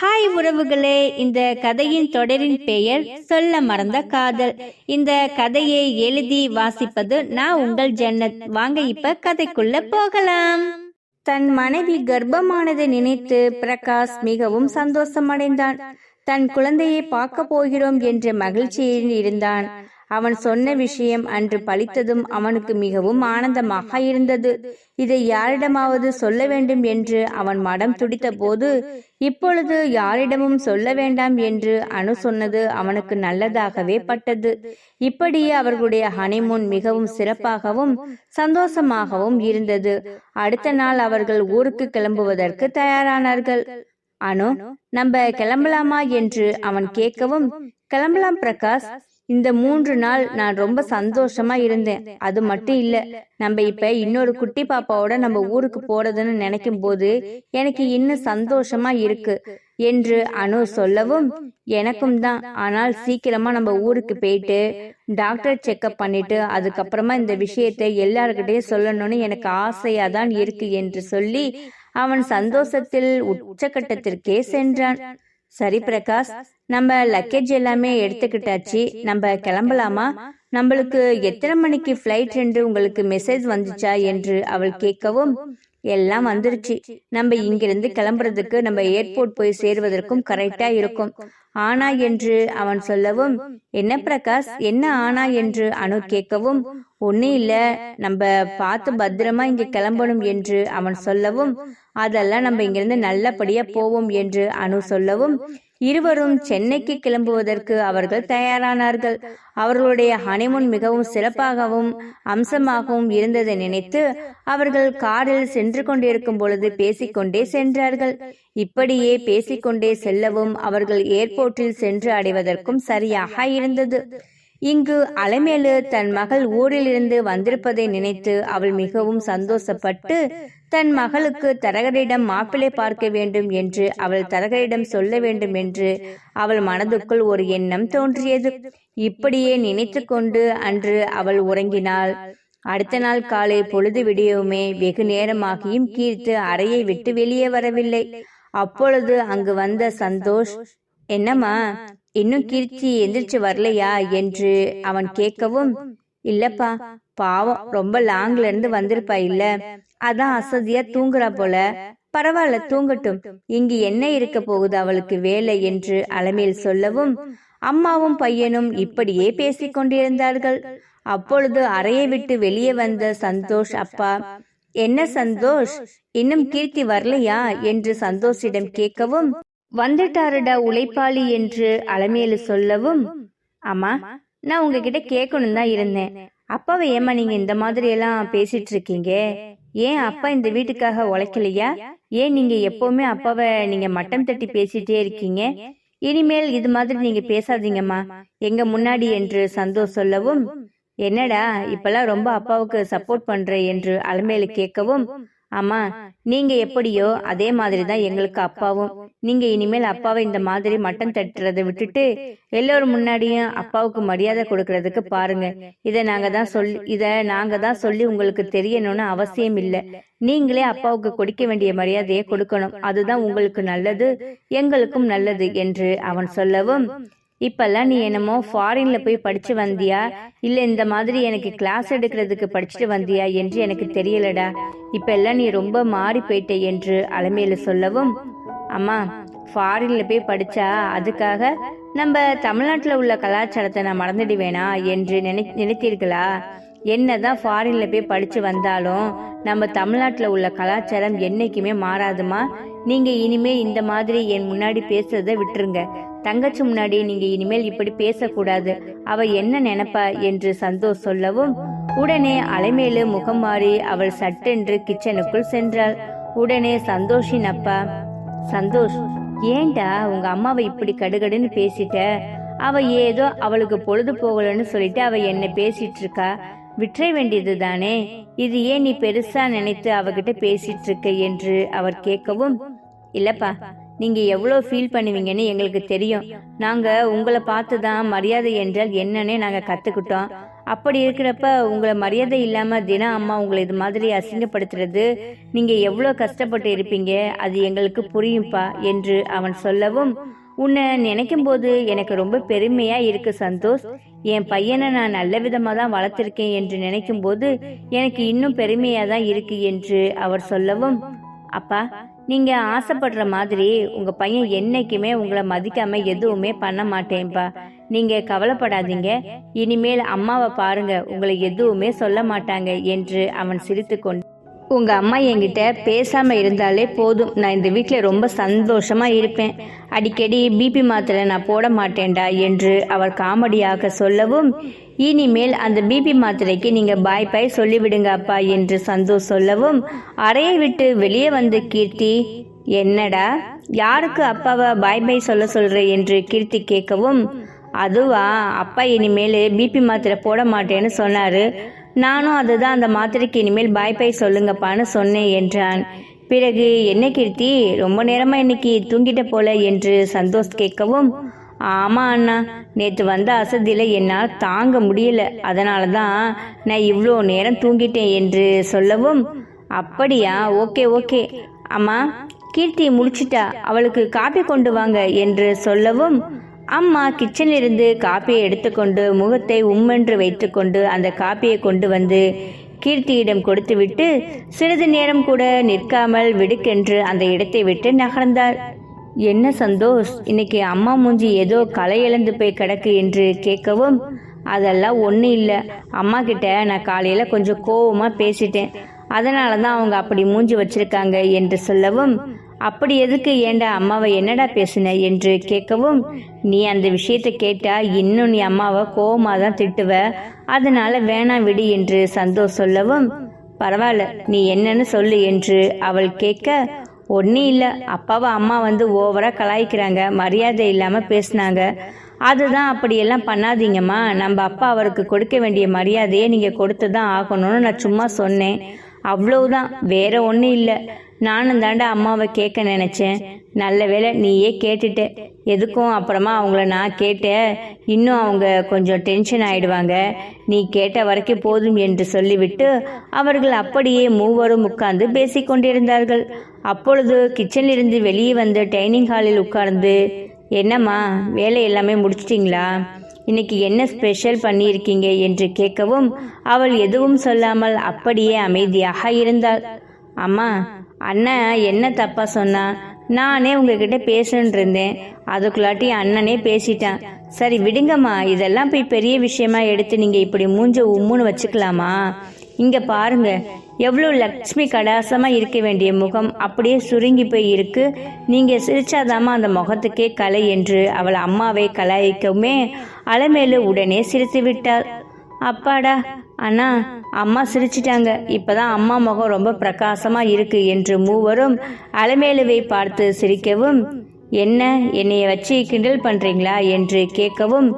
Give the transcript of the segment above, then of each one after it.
Hi உறவுகளே இந்த கதையின் தொடரின் பெயர் சொல்ல மறந்த காதல். இந்த கதையை எழுதி வாசிப்பது நான் உங்கள் ஜன்னத். வாங்க இப்ப கதைக்குள்ள போகலாம். தன் மனைவி கர்ப்பமானதை நினைத்து பிரகாஷ் மிகவும் சந்தோஷமடைந்தான். தன் குழந்தையை பார்க்க போகிறோம் என்ற மகிழ்ச்சியில் இருந்தான். அவன் சொன்ன விஷயம் அன்று பழித்ததும் அவனுக்கு மிகவும் ஆனந்தமாக இருந்தது. இதை யாரிடமாவது சொல்ல வேண்டும் என்று அவன் மடம் துடித்த போது இப்பொழுது யாரிடமும் சொல்ல வேண்டாம் என்று அனு சொன்னது அவனுக்கு நல்லதாகவே பட்டது. இப்படியே அவர்களுடைய ஹனிமூன் மிகவும் சிறப்பாகவும் சந்தோஷமாகவும் இருந்தது. அடுத்த நாள் அவர்கள் ஊருக்கு கிளம்புவதற்கு தயாரானார்கள். அனு நம்ம கிளம்பலாமா? என்று அவன் கேட்கவும் கிளம்பலாம் பிரகாஷ். இந்த மூன்று நாள் நான் ரொம்ப சந்தோஷமா இருந்தேன். அது மட்டும் இல்ல நம்ம இப்ப இன்னொரு குட்டி பாப்பாவோட நம்ம ஊருக்கு போறதுன்னு நினைக்கும் போது எனக்கு இன்னும் சந்தோஷமா இருக்கு என்று அனு சொல்லவும் எனக்கும் தான். ஆனால் சீக்கிரமா நம்ம ஊருக்கு போயிட்டு டாக்டர் செக்அப் பண்ணிட்டு அதுக்கப்புறமா இந்த விஷயத்தை எல்லார்கிட்டயும் சொல்லணும்னு எனக்கு ஆசையா தான் இருக்கு என்று சொல்லி அவன் சந்தோஷத்தில் உச்சக்கட்டத்திற்கே சென்றான். சரி பிரகாஷ் நம்ம லக்கேஜ் எல்லாமே எடுத்துக்கிட்டாச்சு. நம்ம கிளம்பலாமா? நம்மளுக்கு எத்தனை மணிக்கு ஃப்ளைட் என்று உங்களுக்கு மெசேஜ் வந்துச்சா என்று அவள் கேட்கவும் எல்லாம் வந்துருச்சு. நம்ம இங்கிருந்து கிளம்புறதுக்கு நம்ம ஏர்போர்ட் போய் சேருவதற்கும் கரெக்டா இருக்கும். ஆனா என்று அவன் சொல்லவும் என்ன பிரகாஷ் என்ன ஆனா என்று அனு கேட்கவும் ஒன்னும் இல்ல நம்ம பார்த்து பத்திரமா இங்க கிளம்பணும் என்று அவன் சொல்லவும் அதெல்லாம் நம்ம இங்கிருந்து நல்லபடியா போவோம் என்று அனு சொல்லவும் இருவரும் சென்னைக்கு கிளம்புவதற்கு அவர்கள் தயாரானார்கள். அவர்களுடைய ஹனிமூன் மிகவும் சிறப்பாகவும் அம்சமாகவும் இருந்ததை நினைத்து அவர்கள் காரில் சென்று கொண்டிருக்கும் பொழுது பேசிக்கொண்டே சென்றார்கள். இப்படியே பேசிக்கொண்டே செல்லவும் அவர்கள் ஏர்போர்ட்டில் சென்று அடைவதற்கும் சரியாக இருந்தது. இங்கு அலைமேலு தன் மகள் ஊரிலிருந்து வந்திருப்பதை நினைத்து அவள் மிகவும் சந்தோஷப்பட்டு தன் மகளுக்கு தரகரிடம் மாப்பிள்ளை பார்க்க வேண்டும் என்று அவள் தரகரிடம் சொல்ல வேண்டும் என்று அவள் மனதுக்குள் ஒரு எண்ணம் தோன்றியது. இப்படியே நினைத்து கொண்டு அன்று அவள் உறங்கினாள். அடுத்த நாள் காலை பொழுது விடியவுமே வெகு நேரமாகியும் கீர்த்து அறையை விட்டு வெளியே வரவில்லை. அப்பொழுது அங்கு வந்த சந்தோஷ் என்னம்மா இன்னும் கீர்த்தி எந்திரிச்சு வரலையா என்று அவன் கேட்கவும் இல்லப்பா பாவம் ரொம்ப லாங்ல இருந்து வந்திருப்பா இல்ல. அதான் அசதியா தூங்குறா போல. பரவாயில்ல தூங்கட்டும். இங்கு என்ன இருக்க போகுது அவளுக்கு வேலை? என்று அலமேல் சொல்லவும் அம்மாவும் பையனும் இப்படியே பேசிக் கொண்டிருந்தார்கள். அப்பொழுது அறையை விட்டு வெளியே வந்த சந்தோஷ் அப்பா என்ன சந்தோஷ்? இன்னும் கீர்த்தி வரலையா? என்று சந்தோஷிடம் கேட்கவும் வந்துட்டாருடா உழைப்பாளி என்று அலமேலு சொல்லவும் அம்மா நான் உங்ககிட்ட கேட்கணும் தான் இருந்தேன். அப்பாவை ஏமா நீங்க இந்த மாதிரி எல்லாம் பேசிட்டு இருக்கீங்க ஏன் அப்பா இந்த வீட்டுக்காக உழைக்கலையா? ஏன் நீங்க எப்பவுமே அப்பாவை நீங்க மட்டம் தட்டி பேசிட்டே இருக்கீங்க? இனிமேல் இது மாதிரி நீங்க பேசாதீங்கம்மா. எங்க முன்னாடி என்று சந்தோஷ் சொல்லவும் என்னடா இப்பெல்லாம் ரொம்ப அப்பாவுக்கு சப்போர்ட் பண்ற என்று அலமேலு கேட்கவும் ஆமா நீங்க எப்படியோ அதே மாதிரி தான் எங்களுக்கு அப்பாவும். நீங்க இனிமேல் அப்பாவை இந்த மாதிரி மட்டன் தட்டுறதை விட்டுட்டு எல்லோரும் முன்னாடியும் அப்பாவுக்கு மரியாதை கொடுக்கறதுக்கு பாருங்க. இதை நாங்க தான் சொல்லி இதை நாங்க தான் சொல்லி உங்களுக்கு தெரியணும்னு அவசியம் இல்லை. நீங்களே அப்பாவுக்கு கொடுக்க வேண்டிய மரியாதையை கொடுக்கணும். அதுதான் உங்களுக்கு நல்லது எங்களுக்கும் நல்லது என்று அவன் சொல்லவும் இப்பெல்லாம் நீ என்னமோ ஃபாரின்ல போய் படிச்சு வந்தியா? இல்ல இந்த மாதிரி எனக்கு கிளாஸ் எடுக்கிறதுக்கு படிச்சுட்டு வந்தியா? என்று எனக்கு தெரியலடா. இப்பெல்லாம் நீ ரொம்ப மாறி போயிட்ட என்று அலமையில சொல்லவும் அம்மா ஃபாரின்ல போய் படிச்சா அதுக்காக நம்ம தமிழ்நாட்டில் உள்ள கலாச்சாரத்தை நான் மறந்துடுவேனா என்று நினை நினைத்தீர்களா? என்னதான் ஃபாரின்ல போய் படிச்சு வந்தாலும் நம்ம தமிழ்நாட்டில் உள்ள கலாச்சாரம் என்னைக்குமே மாறாதுமா? நீங்க இனிமே இந்த மாதிரி என் முன்னாடி பேசுறதை விட்டுருங்க. தங்கச்சி முன்னாடி நீங்க இனிமேல் இப்படி பேசக்கூடாது. அவ என்ன நினைப்பா என்று சந்தோஷ் சொல்லவும் உடனே அலைமேலு முகம் மாறி அவள் சட்டென்று கிச்சனுக்குள் சென்றாள். உடனே சந்தோஷின் அப்பா சந்தோஷ் ஏன்டா உங்க அம்மாவை இப்படி கடுகடுன்னு பேசிட்ட? அவ ஏதோ அவளுக்கு பொழுது போகலன்னு சொல்லிட்டு அவ என்ன பேசிட்டு இருக்கா? விட்டுற வேண்டியது தானே? இது ஏன் நீ பெருசா நினைத்து அவகிட்ட பேசிட்டு இருக்க? என்று அவர் கேட்கவும் இல்லப்பா நீங்க எவ்வளவு ஃபீல் பண்ணுவீங்கன்னு எங்களுக்கு தெரியும். நாங்க உங்களை பார்த்து தான் மரியாதை என்றால் என்னன்னே நாங்க கத்துக்கிட்டோம். அப்படி இருக்கிறப்ப உங்களை மரியாதை இல்லாமல் தினம் அம்மா உங்களை இது மாதிரி அசிங்கப்படுத்துறது நீங்கள் எவ்வளோ கஷ்டப்பட்டு இருப்பீங்க அது எங்களுக்கு புரியும்ப்பா என்று அவன் சொல்லவும் உன்னை நினைக்கும் போது எனக்கு ரொம்ப பெருமையாக இருக்கு சந்தோஷ். என் பையனை நான் நல்ல விதமாக தான் வளர்த்துருக்கேன் என்று நினைக்கும் போது எனக்கு இன்னும் பெருமையாக தான் இருக்கு என்று அவர் சொல்லவும் அப்பா நீங்க ஆசைப்படுற மாதிரி உங்க பையன் என்னைக்குமே உங்களை மதிக்காம எதுவுமே பண்ண மாட்டேன்பா. நீங்க கவலைப்படாதீங்க. இனிமேல் அம்மாவை பாருங்க. உங்களை எதுவுமே சொல்ல மாட்டாங்க என்று அவன் சிரித்துக்கொண்டு உங்க அம்மா என்கிட்ட பேசாம இருந்தாலே போதும். நான் இந்த வீட்டில் ரொம்ப சந்தோஷமா இருப்பேன். அடிக்கடி பிபி மாத்திரை நான் போட மாட்டேன்டா என்று அவர் காமெடியாக சொல்லவும் இனிமேல் அந்த பிபி மாத்திரைக்கு நீங்க பாய் பாய் சொல்லிவிடுங்க அப்பா என்று சந்தோஷ் சொல்லவும் அறையை விட்டு வெளியே வந்து கீர்த்தி என்னடா? யாருக்கு அப்பாவை பாய் பாய் சொல்ல சொல்ற? என்று கீர்த்தி கேட்கவும் அதுவா? அப்பா இனிமேல் பிபி மாத்திரை போட மாட்டேன்னு சொன்னார். நானும் அதுதான் அந்த மாத்திரைக்கு இனிமேல் பாய் பாய் சொல்லுங்கப்பான்னு சொன்னேன் என்றான். பிறகு என்ன கீர்த்தி? ரொம்ப நேரமாக இன்னைக்கு தூங்கிட்ட போல? என்று சந்தோஷ் கேட்கவும் ஆமாம் அண்ணா நேற்று வந்த அசதியில் என்னால் தாங்க முடியல. அதனால தான் நான் இவ்வளோ நேரம் தூங்கிட்டேன் என்று சொல்லவும் அப்படியா? Okay okay. அம்மா கீர்த்தி முடிச்சிட்டா. அவளுக்கு காப்பி கொண்டு வாங்க என்று சொல்லவும் அம்மா கிச்சனில் இருந்து காப்பியை எடுத்துக்கொண்டு முகத்தை உம்மென்று வைத்துக்கொண்டு அந்த காப்பியை கொண்டு வந்து கீர்த்தியிடம் கொடுத்துவிட்டு சிறிது நேரம் கூட நிற்காமல் விடுக்கென்று அந்த இடத்தை விட்டு நகர்ந்தார் என்ன சந்தோஷ் இன்னைக்கு அம்மா மூஞ்சி ஏதோ களை இழந்து போய் கிடக்கு என்று கேட்கவும் அதெல்லாம் ஒன்றும் இல்லை. அம்மா கிட்ட நான் காலையில் கொஞ்சம் கோவமாக பேசிட்டேன். அதனால தான் அவங்க அப்படி மூஞ்சி வச்சிருக்காங்க என்று சொல்லவும் அப்படி எதுக்கு ஏண்டா அம்மாவை என்னடா பேசின என்று கேட்கவும் நீ அந்த விஷயத்தை கேட்டா இன்னும் நீ அம்மாவை கோபமாக தான் திட்டுவ. அதனால வேணாம் விடு என்று சந்தோஷ் சொல்லவும் பரவாயில்ல நீ என்னன்னு சொல்லு என்று அவள் கேட்க ஒன்றும் இல்லை. அப்பாவை அம்மா வந்து ஓவராக கலாய்க்கிறாங்க. மரியாதை இல்லாமல் பேசுனாங்க. அதுதான் அப்படியெல்லாம் பண்ணாதீங்கம்மா. நம்ம அப்பா அவருக்கு கொடுக்க வேண்டிய மரியாதையை நீங்கள் கொடுத்து தான் ஆகணும்னு நான் சும்மா சொன்னேன். அவ்வளவுதான். வேற ஒன்றும் இல்லை. நானும் தாண்டா அம்மாவை கேட்க நினச்சேன். நல்ல வேலை நீயே கேட்டுட்ட. எதுக்கும் அப்புறமா அவங்கள நான் கேட்டேன் இன்னும் அவங்க கொஞ்சம் டென்ஷன் ஆயிடுவாங்க. நீ கேட்ட வரைக்கும் போதும் என்று சொல்லிவிட்டு அவர்கள் அப்படியே மூவரும் உட்கார்ந்து பேசிக்கொண்டிருந்தார்கள் அப்பொழுது கிச்சனிலிருந்து வெளியே வந்து டைனிங் ஹாலில் உட்கார்ந்து என்னம்மா வேலை எல்லாமே முடிச்சிட்டிங்களா? இன்னைக்கு என்ன ஸ்பெஷல் பண்ணியிருக்கீங்க என்று கேட்கவும் அவள் எதுவும் சொல்லாமல் அப்படியே அமைதியாக இருந்தாள். அம்மா அண்ணன் என்ன தப்பா சொன்னா? நானே உங்ககிட்ட பேசணுன் இருந்தேன். அதுக்குள்ளாட்டி அண்ணனே பேசிட்டான். சரி விடுங்கம்மா. இதெல்லாம் போய் பெரிய விஷயமா எடுத்து நீங்க இப்படி மூஞ்ச உம்முன்னு வச்சுக்கலாமா? இங்க பாருங்க எவ்வளோ லக்ஷ்மி கடாசமா இருக்க வேண்டிய முகம் அப்படியே சுருங்கி போய் இருக்கு. நீங்க சிரிச்சாதாம்மா அந்த முகத்துக்கே கலை என்று அவள் அம்மாவை கலாய்க்கவுமே அலமேலு உடனே சிரித்து விட்டாள். அப்பாடா அண்ணா அம்மா சிரிச்சிட்டாங்க. இப்பதான் அம்மா முகம் ரொம்ப பிரகாசமா இருக்கு என்று மூவரும் அலமேலுவை பார்த்து சிரிக்கவும் என்ன என்னைய வச்சு கிண்டல் பண்றீங்களா? என்று கேட்கவும்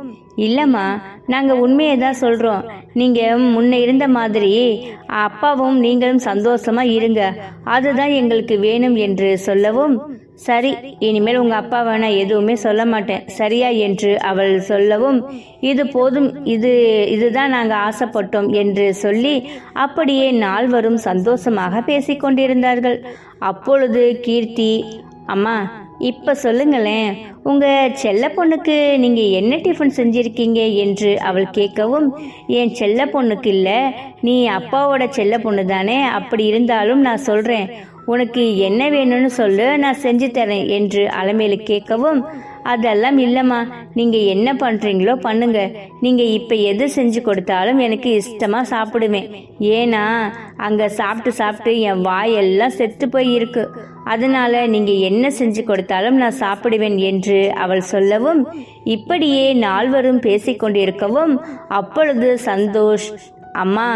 இல்லம்மா நாங்கள் உண்மையை தான் சொல்கிறோம் நீங்கள் முன்ன இருந்த மாதிரி அப்பாவும் நீங்களும் சந்தோஷமாக இருங்க. அதுதான் எங்களுக்கு வேணும் என்று சொல்லவும் சரி இனிமேல் உங்க அப்பா வேணா எதுவுமே சொல்ல மாட்டேன். சரியா? என்று அவள் சொல்லவும் இது போதும் இது இதுதான் நாங்கள் ஆசைப்பட்டோம் என்று சொல்லி அப்படியே நால்வரும் சந்தோஷமாக பேசிக்கொண்டிருந்தார்கள். அப்பொழுது கீர்த்தி அம்மா இப்போ சொல்லுங்களேன். உங்கள் செல்ல பொண்ணுக்கு நீங்கள் என்ன டிஃபன் செஞ்சுருக்கீங்க என்று அவள் கேட்கவும் என் செல்ல பொண்ணுக்கு இல்லை. நீ அப்பாவோட செல்ல பொண்ணு தானே. அப்படி இருந்தாலும் நான் சொல்கிறேன் உனக்கு என்ன வேணும்னு சொல்லு. நான் செஞ்சு தரேன். என்று அலமேலு கேட்கவும் அதெல்லாம் இல்லைம்மா. நீங்கள் என்ன பண்ணுறீங்களோ பண்ணுங்க. நீங்கள் இப்போ எது செஞ்சு கொடுத்தாலும் எனக்கு இஷ்டமாக சாப்பிடுவேன் ஏன்னா அங்கே சாப்பிட்டு சாப்பிட்டு என் வாயெல்லாம் செத்து போய் இருக்கு அதனால நீங்கள் என்ன செஞ்சு கொடுத்தாலும் நான் சாப்பிடுவேன் என்று அவள் சொல்லவும் இப்படியே நால்வரும் பேசிக்கொண்டிருக்கவும் அப்பொழுது சந்தோஷ் அம்மா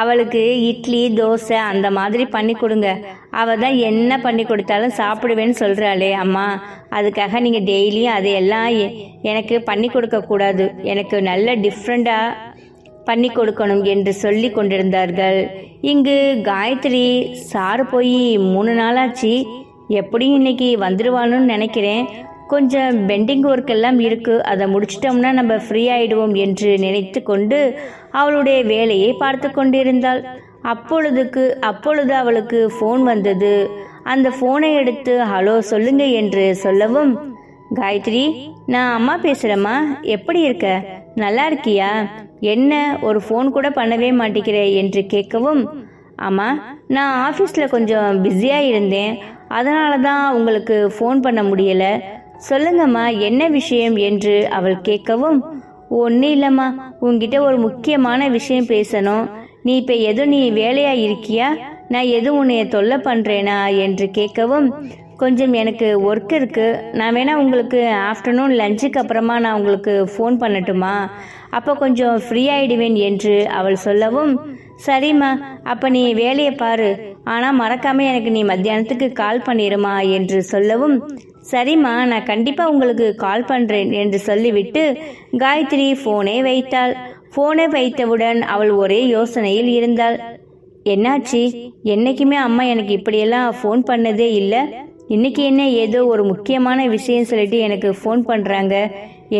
அவளுக்கு இட்லி தோசை அந்த மாதிரி பண்ணி கொடுங்க. அவள் தான் என்ன பண்ணி கொடுத்தாலும் சாப்பிடுவேன்னு சொல்கிறாளே அம்மா. அதுக்காக நீங்கள் டெய்லியும் அதையெல்லாம் எனக்கு பண்ணி கொடுக்கக்கூடாது எனக்கு நல்ல டிஃப்ரெண்ட்டாக பண்ணி கொடுக்கணும் என்று சொல்லி கொண்டிருந்தார்கள். இங்கு காயத்ரி சார் போய் மூணு நாளாச்சு. எப்படியும் இன்னைக்கு வந்துடுவான்னு நினைக்கிறேன். கொஞ்சம் பெண்டிங் ஒர்க் எல்லாம் இருக்குது அதை முடிச்சிட்டோம்னா நம்ம ஃப்ரீ ஆயிடுவோம் என்று நினைத்து கொண்டு அவளுடைய வேலையை பார்த்து கொண்டிருந்தாள். அப்பொழுதுக்கு அப்பொழுது அவளுக்கு ஃபோன் வந்தது. அந்த ஃபோனை எடுத்து ஹலோ சொல்லுங்க என்று சொல்லவும் காயத்ரி நான் அம்மா பேசுகிறேம்மா எப்படி இருக்க? நல்லா இருக்கியா? என்ன ஒரு ஃபோன் கூட பண்ணவே மாட்டேங்கிற என்று கேட்கவும் ஆமாம் நான் ஆஃபீஸில் கொஞ்சம் பிஸியாக இருந்தேன். அதனால தான் உங்களுக்கு ஃபோன் பண்ண முடியலை. சொல்லுங்கம்மா என்ன விஷயம் என்று அவள் கேட்கவும் ஒன்றும் இல்லைம்மா உங்ககிட்ட ஒரு முக்கியமான விஷயம் பேசணும். நீ இப்போ எதுவும் நீ வேலையா இருக்கியா? நான் எதுவும் உன்னைய தொல்லை பண்ணுறேனா என்று கேட்கவும் கொஞ்சம் எனக்கு ஒர்க் இருக்கு. நான் வேணா உங்களுக்கு ஆஃப்டர்நூன் லஞ்சுக்கு அப்புறமா நான் உங்களுக்கு ஃபோன் பண்ணட்டுமா? அப்போ கொஞ்சம் ஃப்ரீ ஆயிடுவேன் என்று அவள் சொல்லவும் சரிம்மா அப்போ நீ வேலையை பாரு. ஆனால் மறக்காம எனக்கு நீ மத்தியானத்துக்கு கால் பண்ணிடுமா என்று சொல்லவும் சரிம்மா நான் கண்டிப்பாக உங்களுக்கு கால் பண்ணுறேன் என்று சொல்லிவிட்டு காயத்ரி ஃபோனை வைத்தாள். ஃபோனை வைத்தவுடன் அவள் ஒரே யோசனையில் இருந்தாள். என்னாச்சு? என்னைக்குமே அம்மா எனக்கு இப்படியெல்லாம் ஃபோன் பண்ணதே இல்லை. இன்னைக்கு என்ன ஏதோ ஒரு முக்கியமான விஷயம் சொல்லிட்டு எனக்கு ஃபோன் பண்ணுறாங்க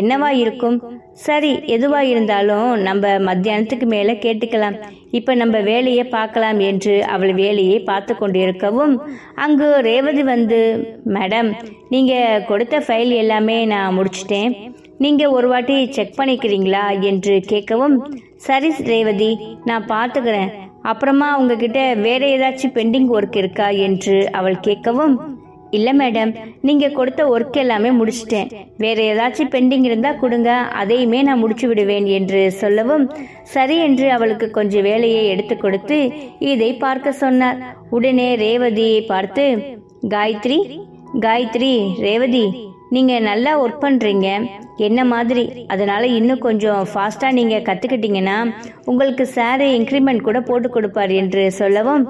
என்னவா இருக்கும்? சரி எதுவா இருந்தாலும் நம்ம மத்தியானத்துக்கு மேலே கேட்டுக்கலாம். இப்போ நம்ம வேலையை பார்க்கலாம் என்று அவள் வேலையை பார்த்து கொண்டிருக்கவும் அங்கு ரேவதி வந்து மேடம் நீங்கள் கொடுத்த ஃபைல் எல்லாமே நான் முடிச்சிட்டேன். நீங்கள் ஒரு வாட்டி செக் பண்ணிக்கிறீங்களா? என்று கேட்கவும் சரி ரேவதி நான் பார்த்துக்கிறேன். அப்புறமா உங்ககிட்ட வேற ஏதாச்சும் பெண்டிங் ஒர்க் இருக்கா? என்று அவள் கேட்கவும் இல்லை மேடம் நீங்கள் கொடுத்த ஒர்க் எல்லாமே முடிச்சிட்டேன். வேற ஏதாச்சும் பெண்டிங் இருந்தால் கொடுங்க. அதையுமே நான் முடிச்சு விடுவேன் என்று சொல்லவும் சரி என்று அவளுக்கு கொஞ்சம் வேலையை எடுத்து கொடுத்து இதை பார்க்க சொன்னார். உடனே ரேவதியை பார்த்து காயத்ரி காயத்ரி ரேவதி நீங்க நல்லா ஒர்க் பண்றீங்க. என்ன மாதிரி? அதனால இன்னும் கொஞ்சம் ஃபாஸ்டா நீங்க கத்துக்கிட்டீங்கன்னா உங்களுக்கு சார் இன்க்ரிமெண்ட் கூட போட்டு கொடுப்பார் என்று சொல்லவும்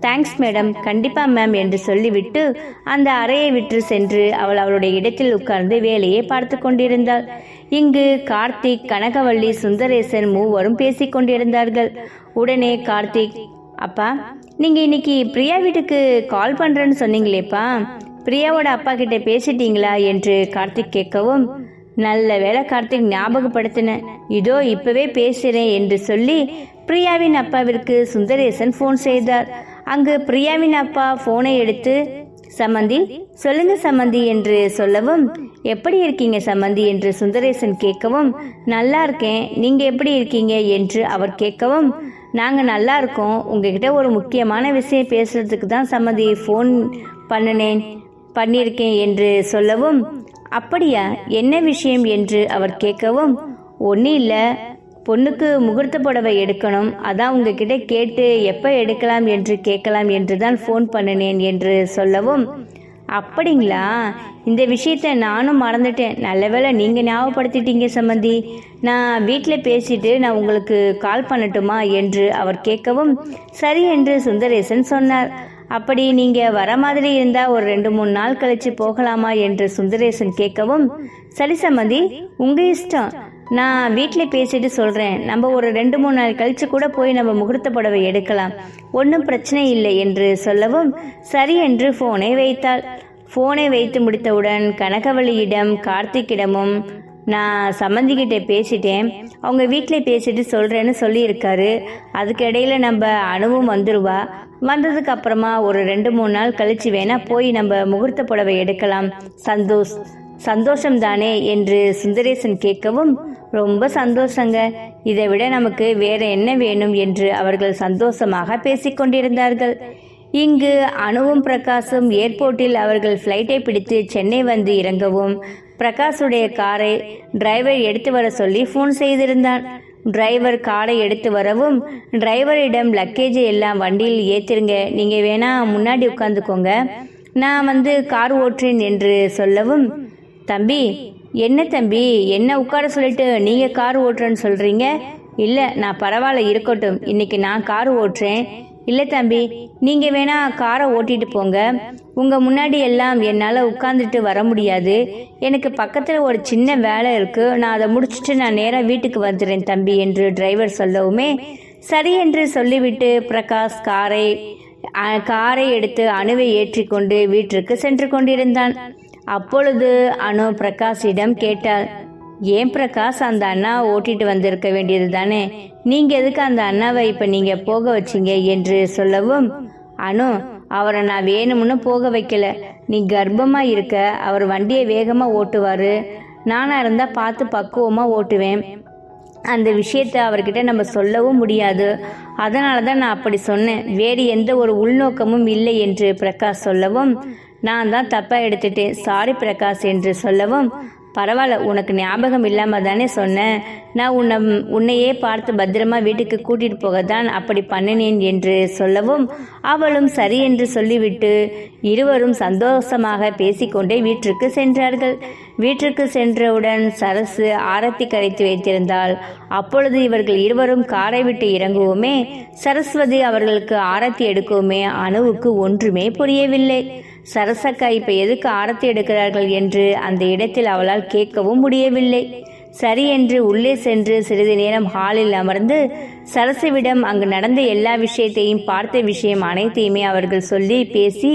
தேங்க்ஸ் மேடம் கண்டிப்பா மேம் என்று சொல்லிவிட்டு அந்த அறையை விட்டு சென்று அவள் அவளுடைய இடத்தில் உட்கார்ந்து வேலையை பார்த்து கொண்டிருந்தாள். இங்கு கார்த்திக் கனகவள்ளி சுந்தரேசன் மூவரும் பேசிக் கொண்டிருந்தார்கள். உடனே கார்த்திக் அப்பா நீங்க இன்னைக்கு பிரியா வீட்டுக்கு கால் பண்றேன்னு சொன்னீங்களேப்பா. பிரியாவோட அப்பா கிட்ட பேசிட்டீங்களா? என்று கார்த்திக் கேட்கவும் நல்ல வேளை கார்த்திக் ஞாபகப்படுத்தினேன் இதோ இப்பவே பேசுறேன் என்று சொல்லி பிரியாவின் அப்பாவிற்கு சுந்தரேசன் ஃபோன் செய்தார். அங்கு பிரியாவின் அப்பா ஃபோனை எடுத்து சம்மந்தி சொல்லுங்க சம்மந்தி என்று சொல்லவும் எப்படி இருக்கீங்க சம்மந்தி என்று சுந்தரேசன் கேட்கவும் நல்லா இருக்கேன். நீங்க எப்படி இருக்கீங்க? என்று அவர் கேட்கவும் நாங்க நல்லா இருக்கோம். உங்ககிட்ட ஒரு முக்கியமான விஷயம் பேசுறதுக்கு தான் சம்மந்தி ஃபோன் பண்ணினேன் பண்ணியிருக்கேன் என்று சொல்லவும் அப்படியா? என்ன விஷயம்? என்று அவர் கேட்கவும் ஒன்றும் இல்லை. பொண்ணுக்கு முகூர்த்த புடவை எடுக்கணும். அதான் உங்ககிட்ட கேட்டு எப்போ எடுக்கலாம் என்று கேட்கலாம் என்று தான் ஃபோன் பண்ணினேன் என்று சொல்லவும் அப்படிங்களா? இந்த விஷயத்த நானும் மறந்துட்டேன். நல்ல நீங்கள் ஞாபகப்படுத்திட்டீங்க சம்மந்தி நான் வீட்டில் பேசிட்டு நான் உங்களுக்கு கால் பண்ணட்டுமா? என்று அவர் கேட்கவும் சரி என்று சுந்தரேசன் சொன்னார். அப்படி நீங்கள் வர மாதிரி இருந்தால் ஒரு ரெண்டு மூணு நாள் கழித்து போகலாமா? என்று சுந்தரேசன் கேட்கவும் சரி சம்மந்தி உங்கள் இஷ்டம். நான் வீட்டில் பேசிட்டு சொல்கிறேன் நம்ம ஒரு ரெண்டு மூணு நாள் கழித்து கூட போய் நம்ம முகூர்த்த புடவை எடுக்கலாம். ஒன்றும் பிரச்சனை இல்லை என்று சொல்லவும் சரி என்று ஃபோனை வைத்தாள். ஃபோனை வைத்து முடித்தவுடன் கனகவள்ளியிடம் கார்த்திக்கிடமும் நான் சம்மந்திக்கிட்ட பேசிட்டேன். அவங்க வீட்டில் பேசிட்டு சொல்கிறேன்னு சொல்லியிருக்காரு. அதுக்கு இடையில நம்ம அணுவும் வந்துருவா. வந்ததுக்கு அப்புறமா ஒரு ரெண்டு மூணு நாள் கழிச்சு வேணால் போய் நம்ம முகூர்த்த புடவை எடுக்கலாம். சந்தோஷ் சந்தோஷம் தானே என்று சுந்தரேசன் கேட்கவும் ரொம்ப சந்தோஷங்க. இதை விட நமக்கு வேற என்ன வேணும் என்று அவர்கள் சந்தோஷமாக பேசிக்கொண்டிருந்தார்கள் இங்கு அணுவும் பிரகாசும் ஏர்போர்ட்டில் அவர்கள் ஃப்ளைட்டை பிடித்து சென்னை வந்து இறங்கவும் பிரகாஷுடைய காரை டிரைவர் எடுத்து வர சொல்லி ஃபோன் செய்திருந்தான். டிரைவர் காரை எடுத்து வரவும் டிரைவரிடம் லக்கேஜை எல்லாம் வண்டியில் ஏற்றிருங்க நீங்கள் வேணா முன்னாடி உட்காந்துக்கோங்க நான் வந்து கார் ஓட்டுறேன் என்று சொல்லவும் தம்பி என்ன தம்பி என்ன உட்கார சொல்லிட்டு நீங்கள் கார் ஓட்டுறேன்னு சொல்கிறீங்க இல்லை நான் பரவாயில்ல இருக்கட்டும். இன்னைக்கு நான் கார் ஓட்டுறேன். இல்லை தம்பி நீங்கள் வேணா காரை ஓட்டிட்டு போங்க. உங்கள் முன்னாடி எல்லாம் என்னால் உட்காந்துட்டு வர முடியாது. எனக்கு பக்கத்தில் ஒரு சின்ன வேலை இருக்குது நான் அதை முடிச்சுட்டு நான் நேராக வீட்டுக்கு வந்துடுறேன் தம்பி என்று டிரைவர் சொல்லவுமே சரி என்று சொல்லிவிட்டு பிரகாஷ் காரை காரை எடுத்து அணுவை ஏற்றிக்கொண்டு வீட்டிற்கு சென்று கொண்டிருந்தான். அப்பொழுது அனு பிரகாஷிடம் கேட்டாள் ஏன் பிரகாஷ் அந்த அண்ணா ஓட்டிட்டு வந்திருக்க வேண்டியது தானே? நீங்க எதுக்கு அந்த அண்ணாவை இப்ப நீங்க போக வச்சீங்க? என்று சொல்லவும் அனு அவரை நான் வேணும்னு போக வைக்கல. நீ கர்ப்பமா இருக்க அவர் வண்டியை வேகமா ஓட்டுவாரு. நானா இருந்தா பார்த்து பக்குவமா ஓட்டுவேன். அந்த விஷயத்தை அவர்கிட்ட நம்ம சொல்லவும் முடியாது. அதனால தான் நான் அப்படி சொன்னேன். வேறு எந்த ஒரு உள்நோக்கமும் இல்லை என்று பிரகாஷ் சொல்லவும் நான் தான் தப்பாக எடுத்துட்டேன். சாரி பிரகாஷ் என்று சொல்லவும் பரவாயில்ல உனக்கு ஞாபகம் இல்லாமல் தானே சொன்னேன். நான் உன்னை உன்னையே பார்த்து பத்திரமா வீட்டுக்கு கூட்டிகிட்டு போக தான் அப்படி பண்ணினேன் என்று சொல்லவும் அவளும் சரி என்று சொல்லிவிட்டு இருவரும் சந்தோஷமாக பேசிக்கொண்டே வீட்டிற்கு சென்றார்கள். வீட்டிற்கு சென்றவுடன் சரசு ஆரத்தி கரைத்து வைத்திருந்தாள். அப்பொழுது இவர்கள் இருவரும் காரை விட்டு இறங்குவோமே சரஸ்வதி அவர்களுக்கு ஆரத்தி எடுக்கவுமே அணுவுக்கு ஒன்றுமே புரியவில்லை. சரசக்கா இப்ப எதுக்கு ஆரத்தி எடுக்கிறார்கள் என்று அந்த இடத்தில் அவளால் கேட்கவும் முடியவில்லை. சரி என்று உள்ளே சென்று சிறிது நேரம் ஹாலில் அமர்ந்து சரசுவிடம் அங்கு நடந்த எல்லா விஷயத்தையும் பார்த்த விஷயம் அனைத்தையுமே அவர்கள் சொல்லி பேசி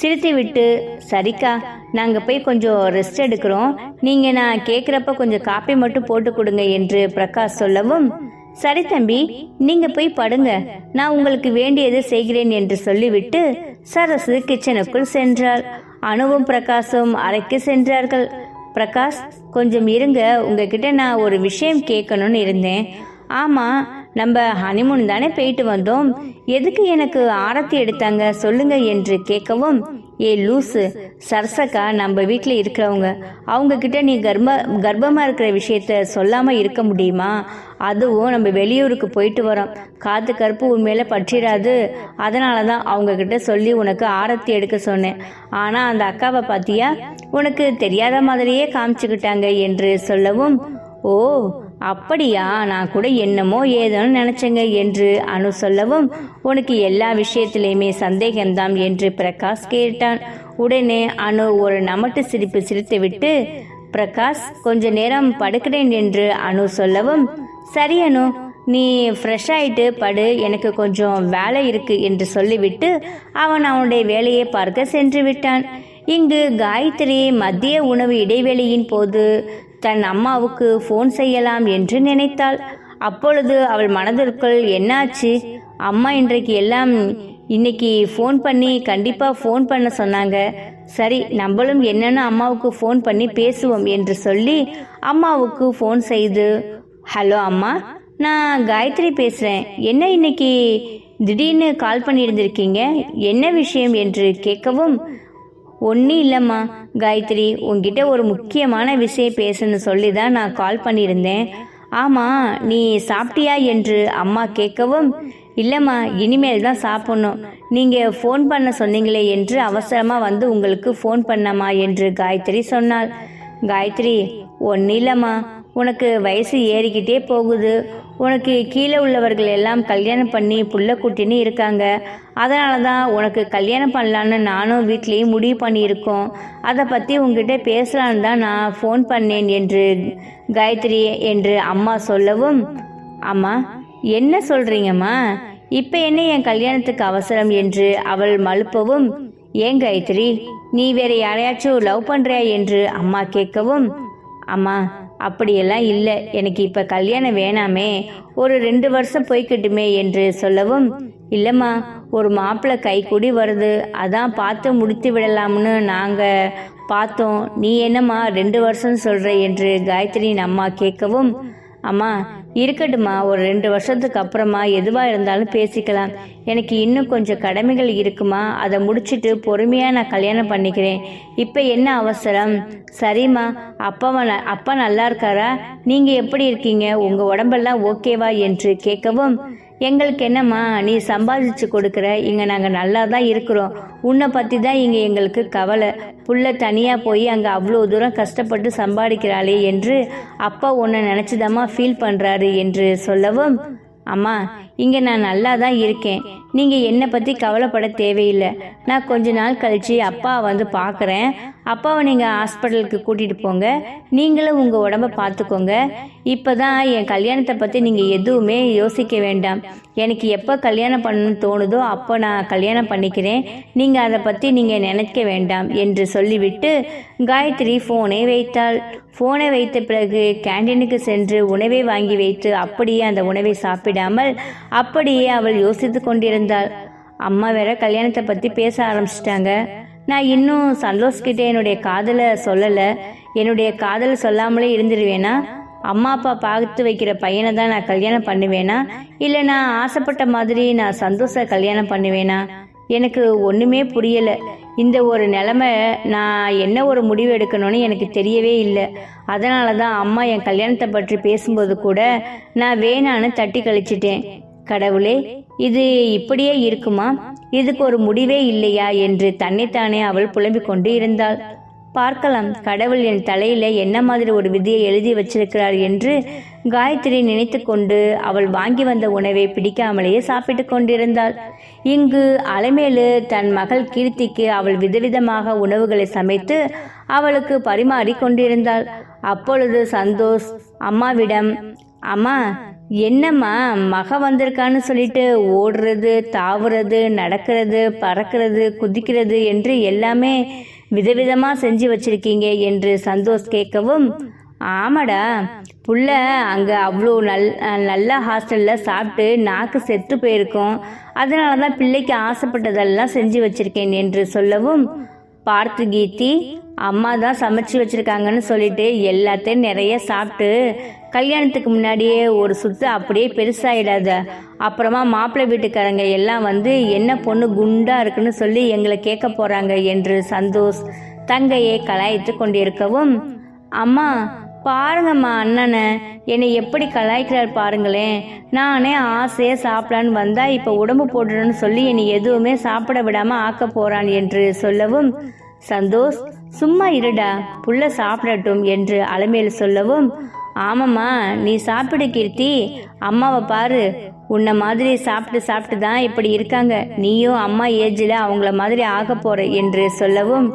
சிரித்துவிட்டு சரிக்கா நாங்கள் போய் கொஞ்சம் ரெஸ்ட் எடுக்கிறோம். நீங்கள் நான் கேட்குறப்ப கொஞ்சம் காப்பி மட்டும் போட்டு கொடுங்க என்று பிரகாஷ் சொல்லவும் சரி தம்பி நீங்க போய் படுங்க. நான் உங்களுக்கு வேண்டியது செய்கிறேன் என்று சொல்லிவிட்டு சரசு கிச்சனுக்குள் சென்றாள். அணுவும் பிரகாஷும் அறைக்கு சென்றார்கள். பிரகாஷ் கொஞ்சம் இருங்க உங்ககிட்ட நான் ஒரு விஷயம் கேட்கணும்னு இருந்தேன். ஆமா நம்ம ஹனிமூன் தானே போயிட்டு வந்தோம். எதுக்கு எனக்கு ஆரத்தி எடுத்தாங்க? சொல்லுங்க என்று கேட்கவும் ஏ லூசு சரசக்கா நம்ம வீட்டில் இருக்கிறவங்க அவங்க கிட்ட நீ கர்ப்ப கர்ப்பமாக இருக்கிற விஷயத்த சொல்லாமல் இருக்க முடியுமா? அதுவும் நம்ம வெளியூருக்கு போயிட்டு வரோம். காத்து கருப்பு உண்மையில பற்றிடாது அதனால தான் அவங்க கிட்ட சொல்லி உனக்கு ஆரத்தி எடுக்க சொன்னேன். ஆனால் அந்த அக்காவை பார்த்தியா உனக்கு தெரியாத மாதிரியே காமிச்சுக்கிட்டாங்க என்று சொல்லவும் ஓ அப்படியா? நான் கூட என்னமோ ஏதோன்னு நினச்சேங்க என்று அனு சொல்லவும் உனக்கு எல்லா விஷயத்திலையுமே சந்தேகம்தான் என்று பிரகாஷ் கேட்டான். உடனே அனு ஒரு நமட்டு சிரிப்பு சிரித்துவிட்டு பிரகாஷ் கொஞ்ச நேரம் படுக்கிறேன் என்று அனு சொல்லவும் சரி அனு நீ ஃப்ரெஷ் ஆயிட்டு படு எனக்கு கொஞ்சம் வேலை இருக்கு என்று சொல்லிவிட்டு அவன் அவனுடைய வேலையை பார்க்க சென்று விட்டான். இங்கு காயத்ரி மதிய உணவு இடைவெளியின் போது தன் அம்மாவுக்கு ஃபோன் செய்யலாம் என்று நினைத்தாள். அப்பொழுது அவள் மனதிற்குள் என்னாச்சு? அம்மா இன்றைக்கு எல்லாம் இன்னைக்கு ஃபோன் பண்ணி கண்டிப்பாக ஃபோன் பண்ண சொன்னாங்க. சரி நம்மளும் என்னென்ன அம்மாவுக்கு ஃபோன் பண்ணி பேசுவோம் என்று சொல்லி அம்மாவுக்கு ஃபோன் செய்து ஹலோ அம்மா நான் காயத்ரி பேசுகிறேன் என்ன இன்னைக்கு திடீர்னு கால் பண்ணியிருந்திருக்கீங்க? என்ன விஷயம்? என்று கேட்கவும் ஒன்றும் இல்லைம்மா. காயத்ரி உங்ககிட்ட ஒரு முக்கியமான விஷயம் பேசணும்னு சொல்லி தான் நான் கால் பண்ணியிருந்தேன். ஆமாம் நீ சாப்பிட்டியா என்று அம்மா கேட்கவும் இல்லைம்மா இனிமேல் தான் சாப்பிட்ணும். நீங்கள் ஃபோன் பண்ண சொன்னீங்களே என்று அவசரமாக வந்து உங்களுக்கு ஃபோன் பண்ணம்மா என்று காயத்ரி சொன்னாள். காயத்ரி ஒன்றும் இல்லைம்மா. உனக்கு வயசு ஏறிக்கிட்டே போகுது. உனக்கு கீழே உள்ளவர்கள் எல்லாம் கல்யாணம் பண்ணி புள்ள குட்டின்னு இருக்காங்க. அதனால தான் உனக்கு கல்யாணம் பண்ணலான்னு நானும் வீட்லேயும் முடிவு பண்ணியிருக்கோம். அதை பற்றி உங்ககிட்ட பேசலான்னு தான் நான் ஃபோன் பண்ணேன் என்று காயத்ரி என்று அம்மா சொல்லவும் அம்மா என்ன சொல்கிறீங்கம்மா இப்போ என்ன என் கல்யாணத்துக்கு அவசரம்? என்று அவள் மழுப்பவும் ஏன் காயத்ரி நீ வேற யாரையாச்சும் லவ் பண்ணுறியா என்று அம்மா கேட்கவும் அம்மா அப்படியெல்லாம் இல்லை. எனக்கு இப்போ கல்யாணம் வேணாமே. ஒரு ரெண்டு வருஷம் போய்க்கிட்டுமே என்று சொல்லவும் இல்லைம்மா ஒரு மாப்பிள்ளை கை கூடி வருது. அதான் பார்த்து முடித்து விடலாம்னு நாங்கள் பார்த்தோம். நீ என்னம்மா ரெண்டு வருஷம் சொல்கிற என்று காயத்ரியின் அம்மா கேட்கவும் அம்மா இருக்கட்டுமா ஒரு ரெண்டு வருஷத்துக்கு அப்புறமா எதுவாக இருந்தாலும் பேசிக்கலாம். எனக்கு இன்னும் கொஞ்சம் கடமைகள் இருக்குமா? அதை முடிச்சுட்டு பொறுமையாக நான் கல்யாணம் பண்ணிக்கிறேன். இப்போ என்ன அவசரம்? சரிம்மா அப்பாவை ந- அப்பா நல்லா இருக்காரா? நீங்கள் எப்படி இருக்கீங்க? உங்கள் உடம்பெல்லாம் ஓகேவா? என்று கேட்கவும் எங்களுக்கு என்னம்மா நீ சம்பாதிச்சு கொடுக்குற இங்கே நாங்கள் நல்லா தான் இருக்கிறோம். உன்னை பற்றி தான் இங்கே எங்களுக்கு கவலை. புள்ள தனியாக போய் அங்கே அவ்வளோ தூரம் கஷ்டப்பட்டு சம்பாதிக்கிறாளே என்று அப்பா உன்னை நினச்சிதாம்மா ஃபீல் பண்ணுறாரு என்று சொல்லவும் அம்மா இங்கே நான் நல்லா தான் இருக்கேன். நீங்கள் என்னை பற்றி கவலைப்பட தேவையில்லை. நான் கொஞ்ச நாள் கழித்து அப்பா வந்து பார்க்குறேன். அப்பாவை நீங்கள் ஹாஸ்பிட்டலுக்கு கூட்டிகிட்டு போங்க. நீங்களும் உங்கள் உடம்ப பார்த்துக்கோங்க. இப்போ தான் என் கல்யாணத்தை பற்றி நீங்கள் எதுவுமே யோசிக்க வேண்டாம். எனக்கு எப்போ கல்யாணம் பண்ணணும்னு தோணுதோ அப்போ நான் கல்யாணம் பண்ணிக்கிறேன். நீங்கள் அதை பற்றி நீங்கள் நினைக்க வேண்டாம் என்று சொல்லிவிட்டு காயத்ரி ஃபோனை வைத்தாள். ஃபோனை வைத்த பிறகு கேண்டீனுக்கு சென்று உணவை வாங்கி வைத்து அப்படியே அந்த உணவை சாப்பிடாமல் அப்படியே அவள் யோசித்து கொண்டிருந்தாள். அம்மா வேற கல்யாணத்தை பற்றி பேச ஆரம்பிச்சிட்டாங்க. நான் இன்னும் சந்தோஷ்கிட்ட என்னுடைய காதலை சொல்லலை. என்னுடைய காதலை சொல்லாமலே இருந்துருவேனா? அம்மா அப்பா பார்த்து வைக்கிற பையனை தான் நான் கல்யாணம் பண்ணுவேனா? இல்லை நான் ஆசைப்பட்ட மாதிரி நான் சந்தோஷ கல்யாணம் பண்ணுவேனா? எனக்கு ஒன்றுமே புரியலை. இந்த ஒரு நிலமை நான் என்ன ஒரு முடிவு எடுக்கணும்னு எனக்கு தெரியவே இல்லை. அதனால தான் அம்மா என் கல்யாணத்தை பற்றி பேசும்போது கூட நான் வேணான்னு தட்டி கழிச்சிட்டேன். கடவுளே இது இப்படியே இருக்குமா? இதுக்கு ஒரு முடிவே இல்லையா? என்று தன்னைத்தானே அவள் புலம்பிக் கொண்டு இருந்தாள். பார்க்கலாம் கடவுள் என் தலையில என்ன மாதிரி ஒரு விதியை எழுதி வச்சிருக்கிறார் என்று காயத்ரி நினைத்து கொண்டு அவள் வாங்கி வந்த உணவை பிடிக்காமலேயே சாப்பிட்டு கொண்டிருந்தாள். இங்கு அலைமேலு தன் மகள் கீர்த்திக்கு அவள் விதவிதமாக உணவுகளை சமைத்து அவளுக்கு பரிமாறி கொண்டிருந்தாள். அப்பொழுது சந்தோஷ் அம்மாவிடம் அம்மா என்னம்மா மக வந்திருக்கான்னு சொல்லிட்டு ஓடுறது தாவுறது நடக்கிறது பறக்கிறது குதிக்கிறது என்று எல்லாமே விதவிதமாக செஞ்சு வச்சிருக்கீங்க என்று சந்தோஷ் கேட்கவும் ஆமாடா புள்ள அங்கே அவ்வளோ நல் நல்ல ஹாஸ்டலில் சாப்பிட்டு நாக்கு செத்து போயிருக்கோம். அதனால தான் பிள்ளைக்கு ஆசைப்பட்டதெல்லாம் செஞ்சு வச்சிருக்கேன் என்று சொல்லவும் பார்த்து கீர்த்தி அம்மா தான் சமைச்சு வச்சுருக்காங்கன்னு சொல்லிட்டு எல்லாத்தையும் நிறைய சாப்பிட்டு கல்யாணத்துக்கு முன்னாடியே ஒரு சுத்து அப்படியே பெருசாயிடாத. அப்புறமா மாப்பிள்ளை வீட்டுக்காரங்க எல்லாம் வந்து என்ன பொண்ணு குண்டா இருக்குன்னு சொல்லி எங்களை கேட்க போறாங்க என்று சந்தோஷ் தங்கையை கலாய்த்து கொண்டிருக்கவும் அம்மா பாருங்கம்மா அண்ணனை என்னை எப்படி கலாய்க்கிறார் பாருங்களேன். நானே ஆசையாக சாப்பிடலான்னு வந்தா இப்போ உடம்பு போட்டுடணும்னு சொல்லி என்னை எதுவுமே சாப்பிட விடாம ஆக்க போறான் என்று சொல்லவும் சந்தோஷ் சும்மா இருடா புள்ள சாப்பிடட்டும் என்று அலமேல் சொல்லவும் ஆமாம்மா நீ சாப்பிடு கீர்த்தி. அம்மாவை பாரு. உன்னை மாதிரி சாப்பிட்டு சாப்பிட்டு தான் இப்படி இருக்காங்க. நீயும் அம்மா ஏஜில் அவங்கள மாதிரி ஆக போற என்று சொல்லவும்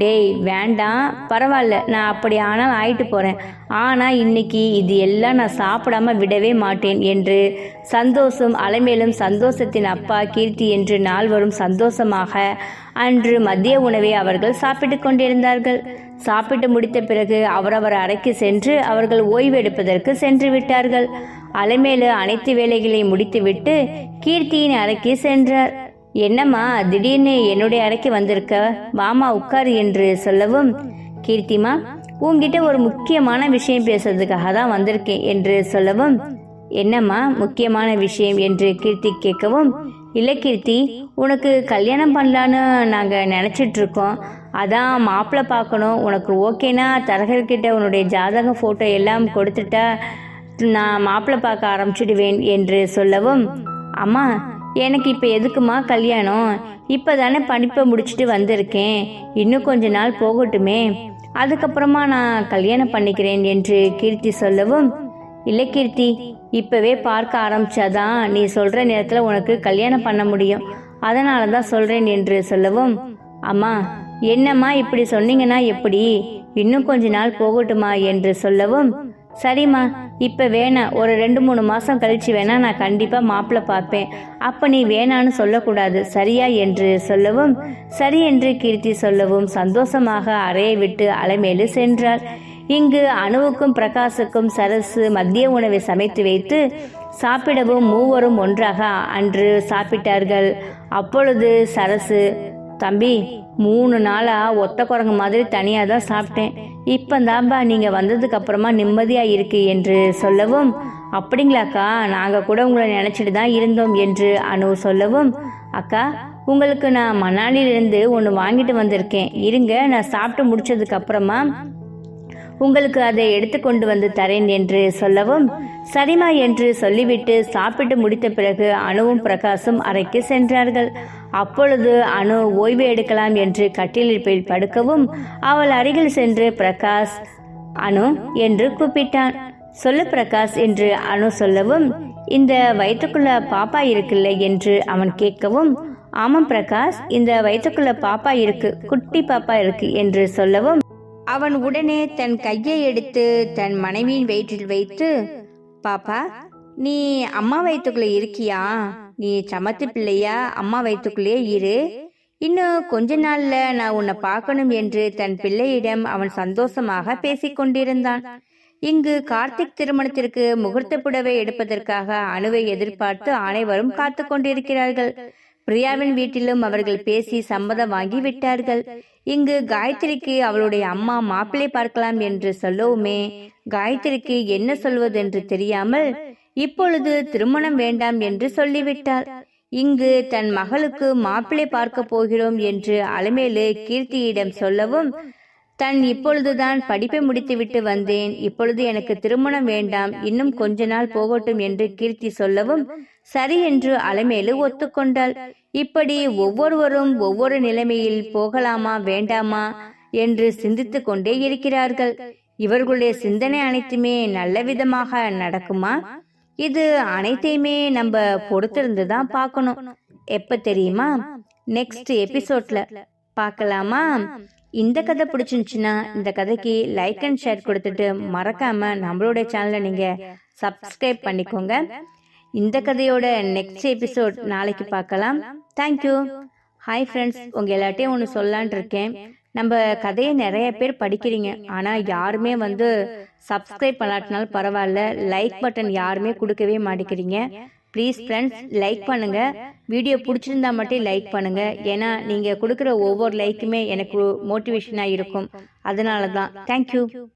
டேய் வேண்டாம். பரவாயில்ல நான் அப்படி ஆனால் ஆயிட்டு போகிறேன் ஆனால் இன்னைக்கு இது எல்லாம் நான் சாப்பிடாம விடவே மாட்டேன் என்று சந்தோஷம் அலைமேலும் சந்தோஷத்தின் அப்பா கீர்த்தி என்று நால்வரும் சந்தோஷமாக அன்று மதிய உணவை அவர்கள் சாப்பிட்டு கொண்டிருந்தார்கள். சாப்பிட்டு முடித்த பிறகு அவரவர் அறைக்கு சென்று அவர்கள் ஓய்வெடுப்பதற்கு சென்று விட்டார்கள். அலைமேலு அனைத்து வேலைகளையும் முடித்துவிட்டு கீர்த்தியின் அறைக்கு சென்றார். என்னம்மா திடீர்னு என்னுடைய அறைக்கு வந்திருக்க? வாமா உட்காரு என்று சொல்லவும் கீர்த்திமா உங்ககிட்ட ஒரு முக்கியமான விஷயம் பேசுறதுக்காக தான் வந்திருக்கேன் என்று சொல்லவும் என்னம்மா முக்கியமான விஷயம் என்று கீர்த்தி கேட்கவும் இல்லை கீர்த்தி உனக்கு கல்யாணம் பண்ணலான்னு நாங்கள் நினச்சிட்டு இருக்கோம் அதான் மாப்பிள்ளை பார்க்கணும். உனக்கு ஓகேனா தரகர்கிட்ட உன்னுடைய ஜாதக ஃபோட்டோ எல்லாம் கொடுத்துட்டா நான் மாப்பிள்ளை பார்க்க ஆரம்பிச்சிடுவேன் என்று சொல்லவும் அம்மா எனக்கு இப்போ எதுக்குமா கல்யாணம்? இப்போ தானே படிப்பை முடிச்சுட்டு வந்திருக்கேன். இன்னும் கொஞ்ச நாள் போகட்டுமே. அதுக்கப்புறமா நான் கல்யாணம் பண்ணிக்கிறேன் என்று கீர்த்தி சொல்லவும் இல்லை கீர்த்தி இப்போவே பார்க்க ஆரம்பிச்சாதான் நீ சொல்கிற நேரத்தில் உனக்கு கல்யாணம் பண்ண முடியும். அதனால தான் சொல்கிறேன் என்று சொல்லவும் அம்மா என்னம்மா இப்படி சொன்னீங்கன்னா எப்படி? இன்னும் கொஞ்ச நாள் போகட்டுமா? என்று சொல்லவும் சரிம்மா இப்போ வேணாம் ஒரு ரெண்டு மூணு மாதம் கழித்து வேணா நான் கண்டிப்பாக மாப்பிள்ளை பார்ப்பேன். அப்போ நீ வேணான்னு சொல்லக்கூடாது சரியா என்று சொல்லவும் சரி என்று கீர்த்தி சொல்லவும் சந்தோஷமாக அறையை விட்டு அலைமேலு சென்றாள். இங்கு அணுவுக்கும் பிரகாசுக்கும் சரசு மதிய உணவை சமைத்து வைத்து சாப்பிடவும் மூவரும் ஒன்றாக அன்று சாப்பிட்டார்கள். அப்பொழுது சரசு தம்பி மூணு நாளா ஒத்த குரங்கு மாதிரி தனியாக தான் சாப்பிட்டேன். இப்போ தான்பா நீங்கள் வந்ததுக்கு அப்புறமா நிம்மதியாக இருக்கு என்று சொல்லவும் அப்படிங்களாக்கா நாங்கள் கூட உங்களை நினச்சிட்டு தான் இருந்தோம் என்று அனு சொல்லவும் அக்கா உங்களுக்கு நான் மணாலிலிருந்து ஒன்று வாங்கிட்டு வந்திருக்கேன். இருங்க நான் சாப்பிட்டு முடிச்சதுக்கு அப்புறமா உங்களுக்கு அதை எடுத்துக்கொண்டு வந்து தரேன் என்று சொல்லவும் சரிமா என்று சொல்லிவிட்டு சாப்பிட்டு முடித்த பிறகு அணுவும் பிரகாசும் அறைக்கு சென்றார்கள். அப்பொழுது அணு ஓய்வு எடுக்கலாம் என்று கட்டிலில் போய் படுக்கவும் அவள் அருகில் சென்று பிரகாஷ் அணு என்று கூப்பிட்டான். சொல்லு பிரகாஷ் என்று அனு சொல்லவும் இந்த வயிற்றுக்குள்ள பாப்பா இருக்குல்ல என்று அவன் கேட்கவும் ஆமாம் பிரகாஷ் இந்த வயிற்றுக்குள்ள பாப்பா இருக்கு குட்டி பாப்பா இருக்கு என்று சொல்லவும் அவன் உடனே தன் கையை எடுத்து தன் மனைவியின் வயிற்றில் வைத்து பாப்பா நீ அம்மா வயிற்றுக்குள்ள இருக்கியா? நீ சமத்து பிள்ளையா? அம்மா வயிற்றுக்குள்ளே இரு. இன்னும் கொஞ்ச நாள்ல நான் உன்னை பார்க்கணும் என்று தன் பிள்ளையிடம் அவன் சந்தோஷமாக பேசிக்கொண்டிருந்தான் இங்கு கார்த்திக் திருமணத்திற்கு முகூர்த்த புடவை எடுப்பதற்காக அணுவை எதிர்பார்த்து அனைவரும் காத்து கொண்டிருக்கிறார்கள். பிரியாவின் வீட்டிலும் அவர்கள் பேசி சம்மதம் வாங்கி விட்டார்கள். இங்கு காயத்ரிக்கு அவளுடைய அம்மா மாப்பிள்ளை பார்க்கலாம் என்று சொல்லவுமே காயத்ரிக்கு என்ன சொல்வதென்று தெரியாமல் இப்பொழுது திருமணம் வேண்டாம் என்று சொல்லிவிட்டாள். இங்கு தன் மகளுக்கு மாப்பிள்ளை பார்க்க போகிறோம் என்று அலமேலு கீர்த்தியிடம் சொல்லவும் தன் இப்பொழுதுதான் படிப்பை முடித்துவிட்டு வந்தேன். இப்பொழுது எனக்கு திருமணம் வேண்டாம். இன்னும் கொஞ்ச நாள் போகட்டும் என்று கீர்த்தி சொல்லவும் சரி என்று அலமேலு ஒத்துக்கொண்டாள். இப்படி ஒவ்வொருவரும் ஒவ்வொரு நிலைமையில் போகலாமா வேண்டாமா என்று சிந்தித்து கொண்டே இருக்கிறார்கள். இவர்களுடைய சிந்தனை அனைத்துமே நல்ல விதமாக நடக்குமா? இது அனைத்தையுமே நம்ம பொறுத்திருந்து தான் பார்க்கணும். எப்ப தெரியுமா? நெக்ஸ்ட் எபிசோட்ல பார்க்கலாமா? இந்த கதை பிடிச்சிருந்துச்சுன்னா இந்த கதைக்கு லைக் அண்ட் ஷேர் கொடுத்துட்டு மறக்காம நம்மளுடைய சேனலை நீங்க சப்ஸ்கிரைப் பண்ணிக்கோங்க. இந்த கதையோட நெக்ஸ்ட் எபிசோட் நாளைக்கு பார்க்கலாம். தேங்க்யூ ஹாய் ஃப்ரெண்ட்ஸ் உங்கள் எல்லாட்டையும் ஒன்று சொல்லலான் இருக்கேன் நம்ம கதையை நிறைய பேர் படிக்கிறீங்க. ஆனால் யாருமே வந்து சப்ஸ்கிரைப் பண்ணாட்டினாலும் பரவாயில்ல. லைக் பட்டன் யாருமே கொடுக்கவே மாட்டேங்கிறீங்க. ப்ளீஸ் ஃப்ரெண்ட்ஸ் லைக் பண்ணுங்க. வீடியோ பிடிச்சிருந்தா மட்டும் லைக் பண்ணுங்க. ஏன்னா நீங்கள் கொடுக்குற ஒவ்வொரு லைக்குமே எனக்கு மோட்டிவேஷனாக இருக்கும். அதனால தான் தேங்க்யூ